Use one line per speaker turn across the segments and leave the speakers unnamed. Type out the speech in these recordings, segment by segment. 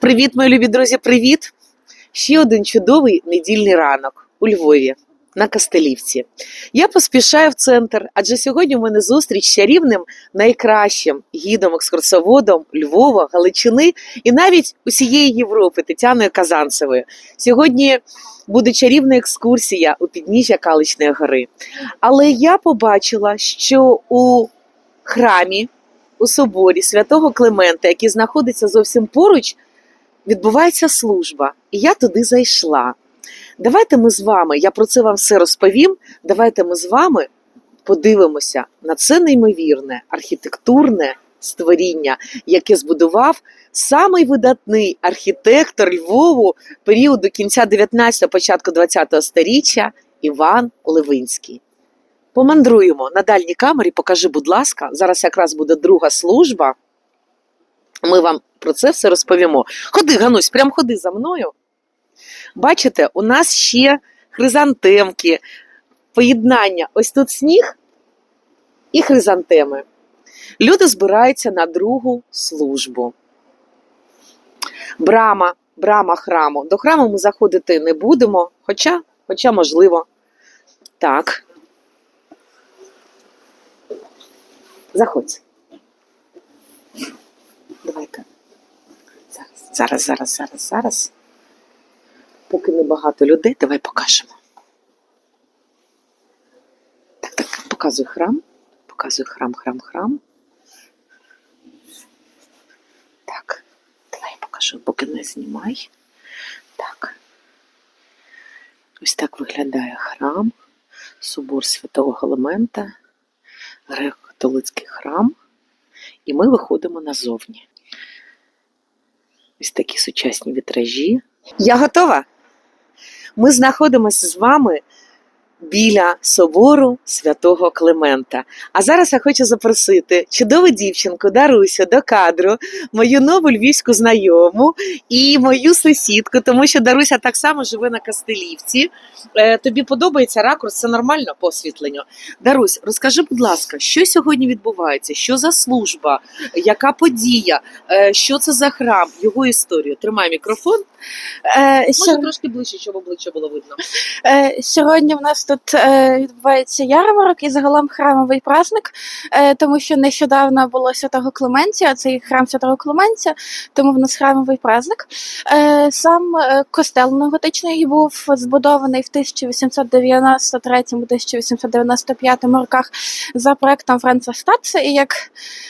Привіт, мої любі друзі, привіт! Ще один чудовий недільний ранок у Львові на Кастелівці. Я поспішаю в центр, адже сьогодні у мене зустріч з чарівним найкращим гідом, екскурсоводом Львова, Галичини і навіть усієї Європи Тетяною Казанцевою. Сьогодні буде чарівна екскурсія у підніжжя Каличної гори. Але я побачила, що у храмі, у соборі святого Климента, який знаходиться зовсім поруч, відбувається служба, і я туди зайшла. Давайте ми з вами, я про це вам все розповім. Давайте ми з вами подивимося на це неймовірне архітектурне створіння, яке збудував самий видатний архітектор Львову періоду кінця 19-го, початку 20-го сторіччя Іван Левинський. Помандруємо на дальній камері, покажи, будь ласка, зараз якраз буде друга служба. Ми вам про це все розповімо. Ходи, Ганусь, прям ходи за мною. Бачите, у нас ще хризантемки, поєднання. Ось тут сніг і хризантеми. Люди збираються на другу службу. Брама, брама храму. До храму ми заходити не будемо, хоча, хоча можливо. Так. Заходь. Давай-ка. Зараз, зараз, зараз, зараз, зараз. Поки небагато людей, давай покажемо. Так, так, показуй храм. Показуй храм, храм, храм. Так, давай я покажу, поки не знімай. Так. Ось так виглядає храм, собор святого Галимента, греко-католицький храм. І ми виходимо назовні. Ось такі сучасні вітражі. Я готова. Ми знаходимося з вами біля собору святого Климента. А зараз я хочу запросити чудову дівчинку Дарусю до кадру, мою нову львівську знайому і мою сусідку, тому що Даруся так само живе на Кастелівці. Е, тобі подобається ракурс, це нормально по освітленню. Дарусь, розкажи, будь ласка, що сьогодні відбувається? Що за служба? Яка подія? Е, що це за храм? Його історію? Тримай мікрофон.
Е,
Може трошки ближче, щоб обличчя було видно.
Сьогодні в нас тут е, відбувається ярмарок і загалом храмовий праздник, е, тому що нещодавно було святого Клементія, цей храм святого Клементія, тому в нас храмовий праздник. Е, Сам е, костел новготичний був збудований в 1893-1895 роках за проектом Франца Штатса, і як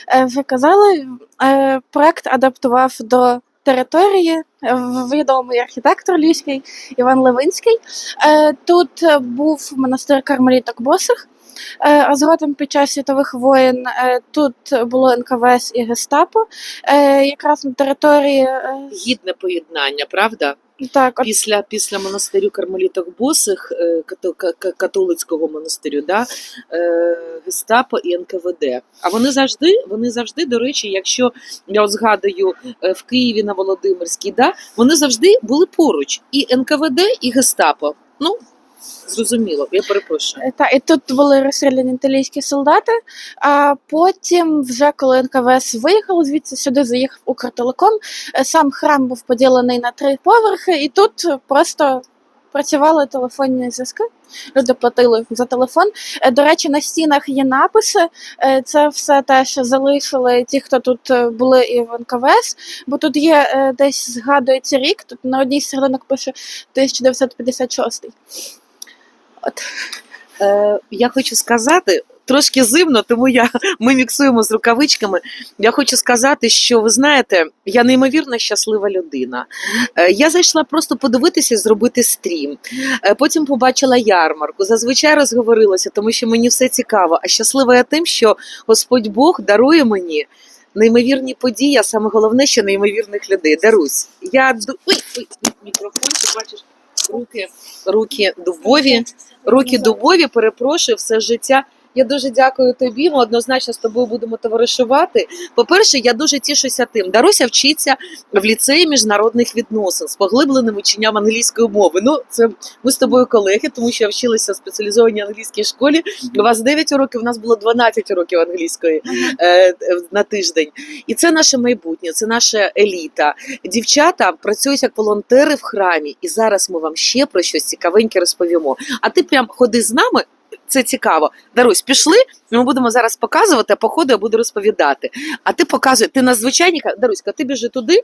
е, ви казали, е, проект адаптував до території е, відомий архітектор львівський Іван Левинський. Е, Тут е, був монастир кармеліток босих. А згодом під час світових воєн тут було НКВС і Гестапо. Якраз на території
Гідне поєднання, правда?
Так, от,
Після, після монастирю кармеліток босих е, като- ка- ка- католицького монастирю, да, е, Гестапо і НКВД. А вони завжди, вони завжди, до речі, якщо я от згадую е, в Києві на Володимирській, да, вони завжди були поруч. І НКВД, і Гестапо. Ну, зрозуміло, я перепрошую.
Е, Та, і тут були розстріляні італійські солдати. А потім, вже коли НКВС виїхав, звідси сюди заїхав Укртелеком. Е, Сам храм був поділений на три поверхи, і тут просто працювали телефонні зв'язки. Люди платили за телефон. Е, До речі, на стінах є написи. Це все те, що залишили ті, хто тут були і в НКВС. Бо тут є десь згадується рік. Тут на одній з серединок пише 1956. От.
Е, я хочу сказати. Трошки зимно, тому я, ми міксуємо з рукавичками. Я хочу сказати, що ви знаєте, я неймовірно щаслива людина. Е, Я зайшла просто подивитися зробити стрім. Е, Потім побачила ярмарку. Зазвичай розговорилася, тому що мені все цікаво. А щаслива я тим, що Господь Бог дарує мені неймовірні події, а саме головне, що неймовірних людей. Дарусь. Я ой, ой, мікрофончик, бачиш, руки, руки дубові. Руки дубові, перепрошую, все життя Я дуже дякую тобі. Ми однозначно з тобою будемо товаришувати. По-перше, я дуже тішуся тим. Даруся вчиться в ліцеї міжнародних відносин з поглибленим вченням англійської мови. Ну, це ми з тобою колеги, тому що я вчилася в спеціалізованій англійській школі. У вас 9 років, у нас було 12 років англійської е, на тиждень. І це наше майбутнє, це наша еліта. Дівчата працюють як волонтери в храмі, і зараз ми вам ще про щось цікавеньке розповімо. А ти прям ходи з нами. Це цікаво. Дарусь, пішли. Ми будемо зараз показувати, а походу я буду розповідати. А ти показуй, ти на звичайника. Даруська, ти біжи туди.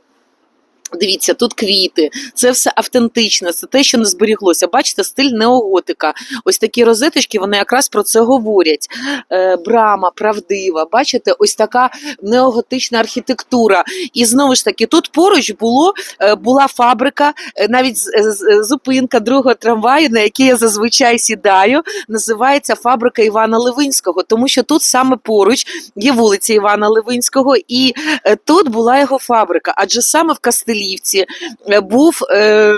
Дивіться, тут квіти, це все автентичне, це те, що не зберіглося. Бачите, стиль неоготика. Ось такі розеточки, вони якраз про це говорять. Е, брама, правдива. Бачите, ось така неоготична архітектура. І знову ж таки, тут поруч було, е, була фабрика, е, навіть з- зупинка другого трамваю, на який я зазвичай сідаю, називається фабрика Івана Левинського, тому що тут саме поруч є вулиця Івана Левинського, і тут була його фабрика. Адже саме в Кастелівці е, був е,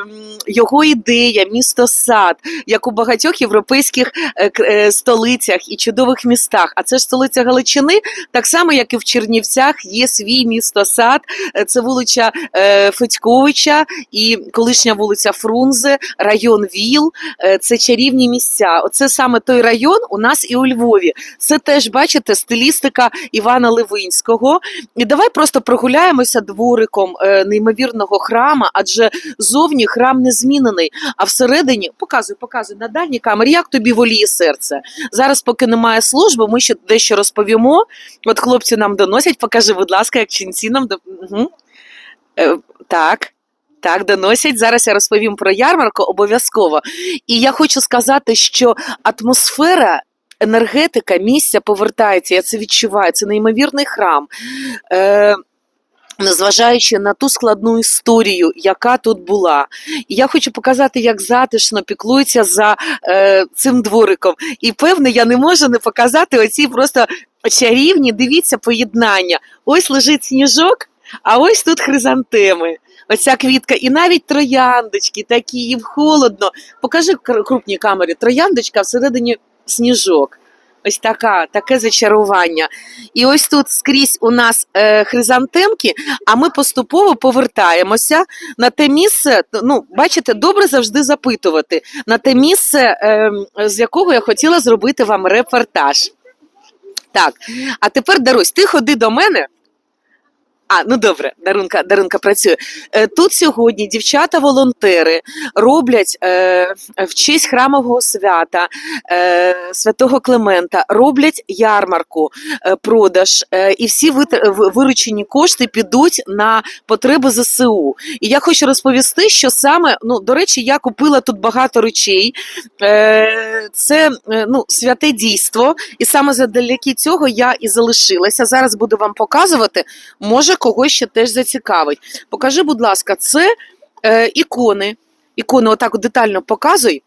його ідея, місто сад, як у багатьох європейських е, е, столицях і чудових містах. А це ж столиця Галичини, так само, як і в Чернівцях, є свій місто сад. Е, Це вулиця е, Федьковича і колишня вулиця Фрунзе, район Віл. Е, Це чарівні місця. Оце саме той район у нас і у Львові. Це теж бачите стилістика Івана Левинського. І давай просто прогуляємося двориком е, неймовірного храма, адже зовні храм не змінений. А всередині показуй, показуй на дальній камері, як тобі воліє серце. Зараз, поки немає служби, ми ще дещо розповімо. От хлопці нам доносять. Покажи, будь ласка, як ченці нам угу. е, так. Так, доносять. Зараз я розповім про ярмарку обов'язково. І я хочу сказати, що атмосфера, енергетика місця повертається. Я це відчуваю. Це неймовірний храм. Е, Незважаючи на ту складну історію, яка тут була, і я хочу показати, як затишно піклуються за е, цим двориком. І певне, я не можу не показати оці просто чарівні. Дивіться поєднання. Ось лежить сніжок, а ось тут хризантеми. Оця квітка, і навіть трояндочки, такі їм холодно. Покажи кр- крупній камері. Трояндочка всередині сніжок. Ось така, таке зачарування. І ось тут скрізь у нас е, хризантемки, а ми поступово повертаємося на те місце. Ну, бачите, добре завжди запитувати на те місце, е, з якого я хотіла зробити вам репортаж. Так, а тепер Дарусь, ти ходи до мене. А, ну добре, Дарунка, Дарунка працює. Е, Тут сьогодні дівчата-волонтери роблять е, в честь храмового свята е, святого Климента, роблять ярмарку, е, продаж, е, і всі виручені кошти підуть на потреби ЗСУ. І я хочу розповісти, що саме, ну, до речі, я купила тут багато речей. Е, Це е, ну, святе дійство, і саме завдяки цього я і залишилася. Зараз буду вам показувати. Може, когось ще теж зацікавить. Покажи, будь ласка, це е, ікони. Ікони, отак детально показуй.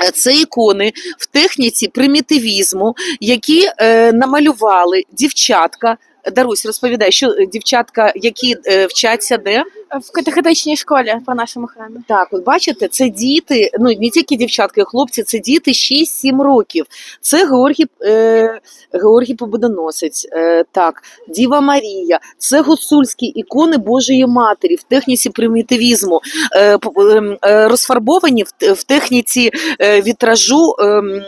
Е, Це ікони в техніці примітивізму, які е, намалювали дівчатка. Дарусь, розповідай, що е, дівчатка, які е, вчаться де?
В катехетичній школі по нашому храмі.
Так, от бачите, це діти, ну не тільки дівчатки, а хлопці, це діти 6-7 років. Це Георгій, е, Георгій Побудоносець, е, так, Діва Марія, це гуцульські ікони Божої Матері в техніці примітивізму, е, ем, е, розфарбовані в, в техніці е, вітражу. ем,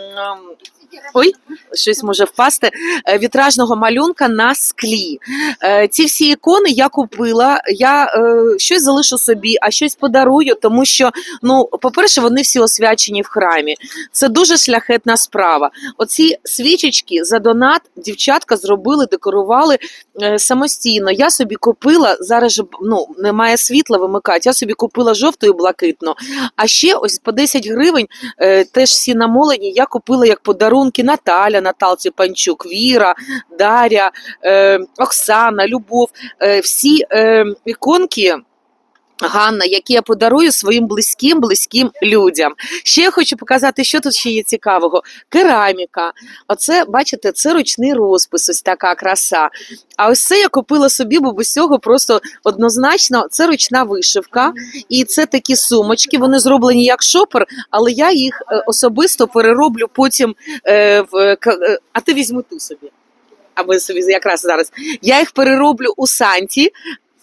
Ой, щось може впасти. е, Вітражного малюнка на склі. Е, Ці всі ікони я купила. Я е, щось залишу собі, а щось подарую, тому що, ну, по-перше, вони всі освячені в храмі. Це дуже шляхетна справа. Оці свічечки за донат дівчатка зробили, декорували самостійно. Я собі купила зараз же ну, немає світла вимикати. Я собі купила жовту і блакитну. А ще ось по 10 гривень теж всі намолені. Я купила як подарунки Наталя, Наталці Панчук, Віра, Дар'я, е, Оксана, Любов. Е, всі е, іконки Ганна, які я подарую своїм близьким близьким людям. Ще я хочу показати, що тут ще є цікавого. Кераміка. Оце, бачите, це ручний розпис, ось така краса. А ось це я купила собі, бо без цього просто однозначно це ручна вишивка. І це такі сумочки. Вони зроблені як шопер, але я їх е, особисто перероблю потім е, в е, а ти візьми ту собі. Аби собі якраз зараз. Я їх перероблю у Санті.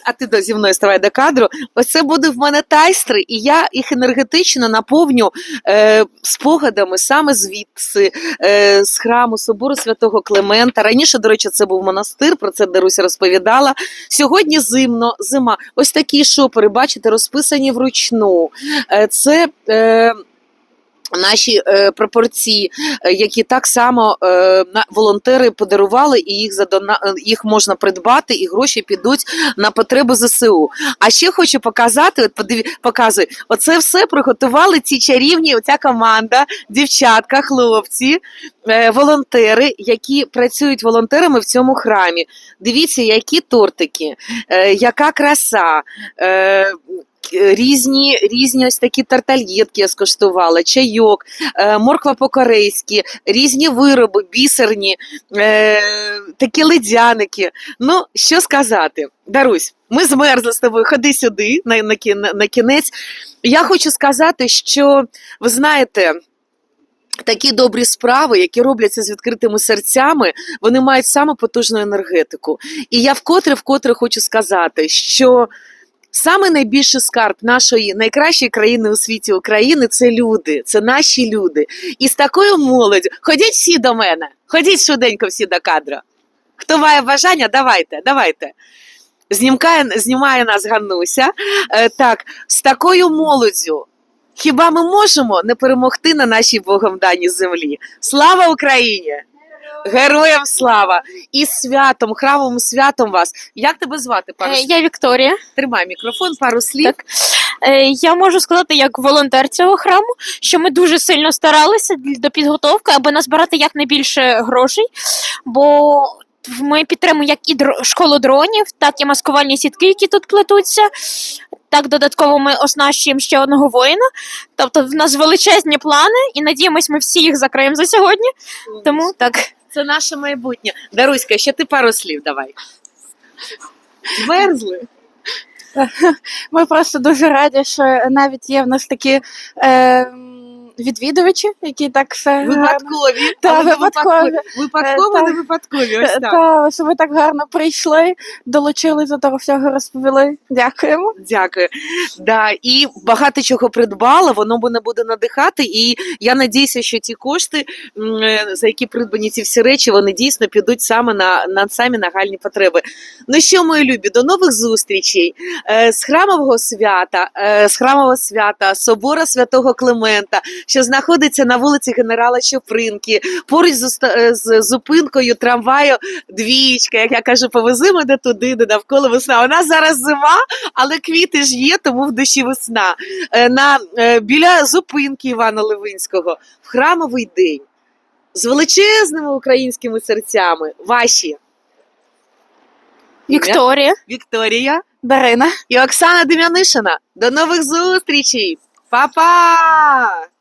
А ти до- зі мною ставай до кадру. Ось це буде в мене тайстри, і я їх енергетично наповню е, спогадами саме звідси, е, з храму собору святого Климента. Раніше, до речі, це був монастир, про це Даруся розповідала. Сьогодні зимно, зима. Ось такі шопери, бачите, розписані вручну. Е, це е, наші е, пропорції, е, які так само е, волонтери подарували, і їх задона, е, їх можна придбати, і гроші підуть на потреби ЗСУ. А ще хочу показати, от подиві, показуй, оце все приготували ці чарівні, оця команда, дівчатка, хлопці, е, волонтери, які працюють волонтерами в цьому храмі. Дивіться, які тортики, е, яка краса. Е, Різні, різні ось такі тартальєтки я скуштувала, чайок, е, морква по-корейськи, різні вироби, бісерні, е, такі ледяники. Ну, що сказати, Дарусь, ми змерзли з тобою, ходи сюди на, на, на кінець. Я хочу сказати, що ви знаєте. Такі добрі справи, які робляться з відкритими серцями, вони мають саме потужну енергетику. І я вкотре вкотре хочу сказати, що саме найбільший скарб нашої найкращої країни у світі України це люди, це наші люди. І з такою молоддю ходіть всі до мене, ходіть швиденько всі до кадра. Хто має бажання, давайте, давайте. Знімкає, знімає нас Ганнуся. Е, так, з такою молоддю. Хіба ми можемо не перемогти на нашій Богом даній землі? Слава Україні! Героям слава! І святом, храмовим святом вас. Як тебе звати? Пару
Е,
слів?
Я Вікторія.
Тримай мікрофон, пару слів.
Так. Е, Я можу сказати, як волонтер цього храму, що ми дуже сильно старалися до підготовки, аби назбирати якнайбільше грошей, бо ми підтримуємо як і школу дронів, так і маскувальні сітки, які тут плетуться. Так, додатково ми оснащуємо ще одного воїна. Тобто, в нас величезні плани, і надіємось, ми всі їх закриємо за сьогодні. Тому так.
Це наше майбутнє. Даруська, ще ти пару слів давай. Змерзли.
Ми просто дуже раді, що навіть є в нас такі е, відвідувачі, які так все.
Випадкові.
Та, випадкові.
Випадково,
Е,
не випадкові. Ось так.
Та, що ви так гарно прийшли, долучились до того всього розповіли. Дякуємо.
Дякую. Да, і багато чого придбала, воно мене буде надихати. І я надіюся, що ті кошти, е, за які придбані ці всі речі, вони дійсно підуть саме на, на самі нагальні потреби. Ну що, мої любі, до нових зустрічей Е, з храмового свята, з храмового свята, собора святого Климента, що знаходиться на вулиці генерала Чопринки, поруч з, е, з зупинкою трамваю двічка. Як я кажу, повези мене туди, де навколо весна. Нас зараз зима, але квіти ж є, тому в душі весна. Е, На, е, біля зупинки Івана Левинського в храмовий день з величезними українськими серцями. Ваші
Вікторія.
Вікторія
Дарина.
і Оксана Дем'янишина. До нових зустрічей! Па-па!